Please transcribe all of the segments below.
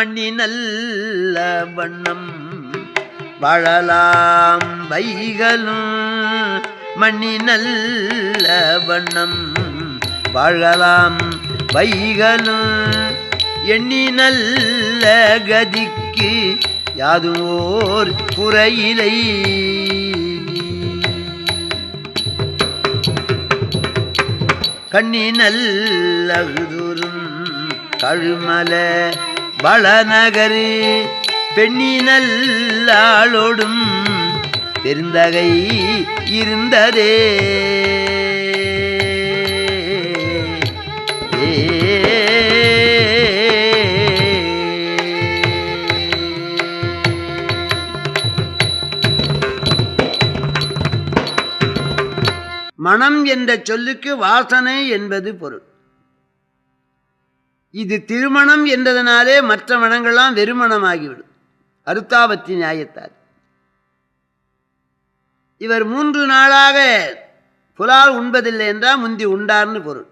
மண்ணி நல்ல வண்ணம் வாழலாம் வைகளும் மண்ணி நல்ல வண்ணம் வாழலாம் வைகளும் எண்ணி நல்ல கதிக்கு யாதும் ஓர் குறையிலை. கண்ணி நல்லகுதுரும் கழுமல வளநகரு பெண்ணினல்லாளோடும் பெருந்தகை இருந்ததே. மனம் என்ற சொல்லுக்கு வாசனை என்பது பொருள். இது திருமணம் என்றதனாலே மற்ற மனங்கள்லாம் வெறுமணமாகிவிடும். அருத்தாபத்தி நியாயத்தார் இவர் மூன்று நாளாக புலால் உண்பதில்லை என்றால் முந்தி உண்டார்னு பொருள்.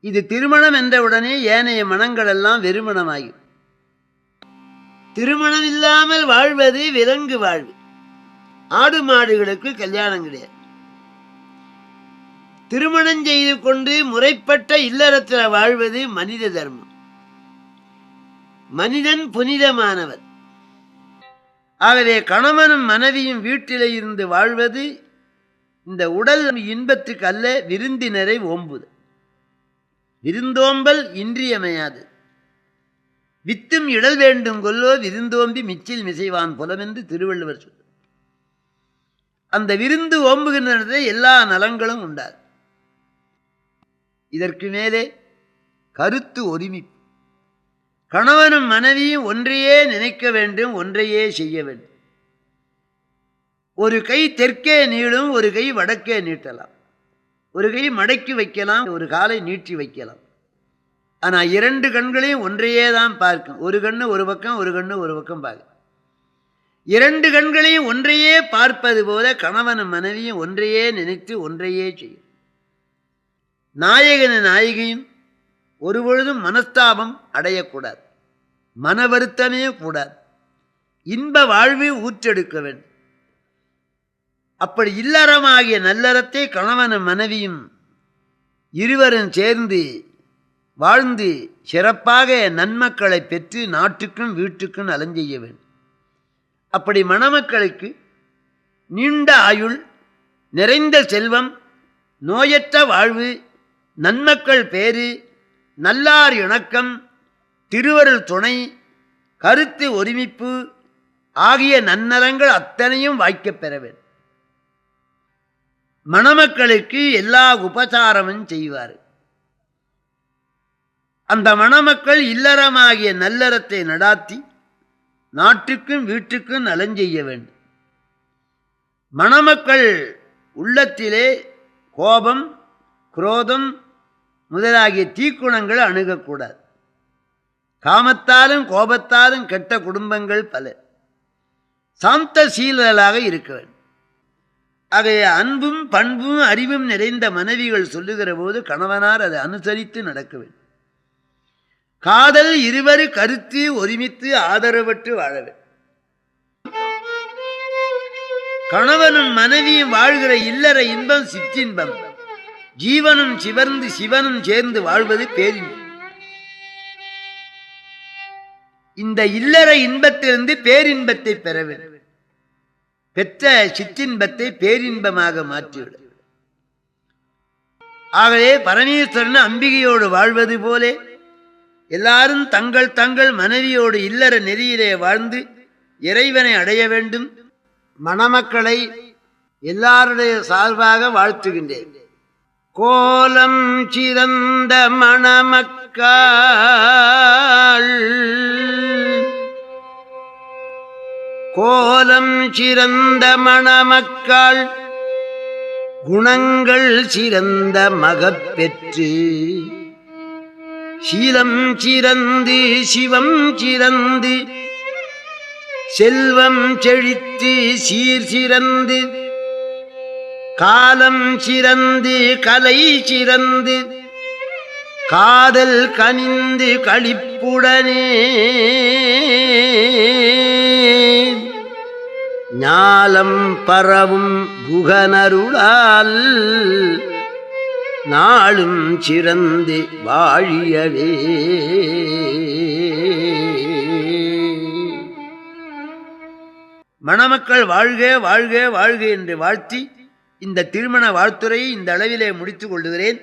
இது திருமணம் என்றவுடனே ஏனைய மனங்கள் எல்லாம் வெறுமணமாகிவிடும். திருமணம் இல்லாமல் வாழ்வது விலங்கு வாழ்வு. ஆடு மாடுகளுக்கு கல்யாணம் கிடையாது. திருமணம் செய்து கொண்டு முறைப்பட்ட இல்லறத்தில் வாழ்வது மனித தர்மம். மனிதன் புனிதமானவர். ஆகவே கணவனும் மனைவியும் வீட்டிலே இருந்து வாழ்வது இந்த உடல் இன்பத்துக்கு அல்ல விருந்தினரை ஓம்புது. விருந்தோம்பல் இன்றியமையாது. வித்தும் இடல் வேண்டும் கொல்லோ விருந்தோம்பி மிச்சில் மிசைவான் புலம் என்று திருவள்ளுவர் சொல் அந்த விருந்து ஓம்புகின்ற எல்லா நலங்களும் உண்டாது. இதற்கு மேலே கருத்து ஒருமிப்பு. கணவனும் மனைவியும் ஒன்றையே நினைக்க வேண்டும் ஒன்றையே செய்ய வேண்டும். ஒரு கை தெற்கே நீளும் ஒரு கை வடக்கே நீட்டலாம். ஒரு கை மடக்கி வைக்கலாம் ஒரு காலை நீட்டி வைக்கலாம். ஆனால் இரண்டு கண்களையும் ஒன்றையே தான் பார்க்கும். ஒரு கண்ணு ஒரு பக்கம் ஒரு கண்ணு ஒரு பக்கம் பார்க்கும். இரண்டு கண்களையும் ஒன்றையே பார்ப்பது போல கணவனும் மனைவியும் ஒன்றையே நினைத்து ஒன்றையே செய்யும். நாயகன நாயகியும் ஒருபொழுதும் மனஸ்தாபம் அடையக்கூடாது. மன வருத்தமே கூடாது. இன்ப வாழ்வு ஊற்றெடுக்க வேண்டும். அப்படி இல்லறமாகிய நல்லறத்தை கணவனும் மனைவியும் இருவரும் சேர்ந்து வாழ்ந்து சிறப்பாக நன்மக்களை பெற்று நாட்டுக்கும் வீட்டுக்கும் அலஞ்செய்ய வேண்டும். அப்படி மணமக்களுக்கு நீண்ட ஆயுள் நிறைந்த செல்வம் நோயற்ற வாழ்வு நன்மக்கள் பேரு நல்லார் இணக்கம் திருவருள் துணை கருத்து ஒருமிப்பு ஆகிய நன்னலங்கள் அத்தனையும் வாய்க்கப் பெற வேண்டும். மணமக்களுக்கு எல்லா உபசாரமும் செய்வார். அந்த மணமக்கள் இல்லறமாகிய நல்லறத்தை நடாத்தி நாட்டுக்கும் வீட்டுக்கும் நலஞ்செய்ய வேண்டும். மணமக்கள் உள்ளத்திலே கோபம் குரோதம் முதலாகிய தீக்குணங்கள் அணுகக்கூடாது. காமத்தாலும் கோபத்தாலும் கெட்ட குடும்பங்கள் பல. சாந்த சீலர்களாக இருக்க வேண்டும். ஆகைய அன்பும் பண்பும் அறிவும் நிறைந்த மனைவிகள் சொல்லுகிற போது கணவனார் அதை அனுசரித்து நடக்க வேண்டும். காதல் இருவரு கருத்து ஒருமித்து ஆதரவற்று வாழ வேண்டும். கணவனும் மனைவியும் வாழ்கிற இல்லற இன்பம் சிற்றின்பம். ஜீவனும் சிவர்ந்து சிவனும் சேர்ந்து வாழ்வது பேரின்பம் இந்த இல்லற இன்பத்திலிருந்து பேரின்பத்தை பெற வேண்டும். பெற்ற சிற்றின்பத்தை பேரின்பமாக மாற்றிவிடும் ஆகவே பரமேஸ்வரன் அம்பிகையோடு வாழ்வது போலே எல்லாரும் தங்கள் தங்கள் மனைவியோடு இல்லற நெறியிலே வாழ்ந்து இறைவனை அடைய வேண்டும். மணமக்களை எல்லாருடைய சார்பாக வாழ்த்துகின்றேன். கோலம் சிதந்த மணமக்காள். கோலம் சிறந்த மணமக்காள். குணங்கள் சிறந்த மகப்பெற்று. சீலம் சிறந்து சிவம் சிறந்து. செல்வம் செழித்து சீர் சிறந்து. காலம் சிறந்து கலை சிறந்து காதல் கனிந்து களிப்புடனே. ஞாலம் பரவும் குகனருளால் நாளும் சிறந்து வாழியவே. மணமக்கள் வாழ்க வாழ்க வாழ்க என்று வாழ்த்தி இந்த திருமண வாழ்த்துறையை இந்த அளவிலே முடித்துக் கொள்கிறேன்.